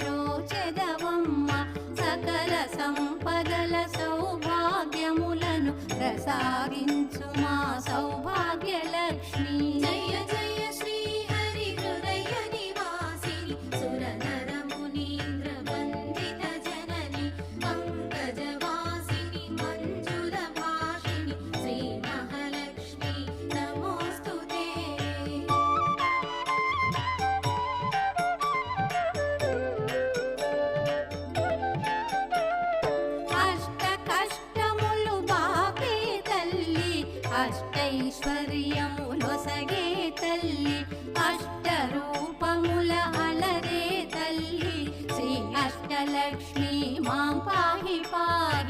వ్రోచెదవమ్మ సకల సంపదల సౌభాగ్యములను రసా అష్టైశ్వర్యములొసగే తల్లి అష్టరూపముల అలరే తల్లి. శ్రీ అష్టలక్ష్మి మాం పాహి పాహి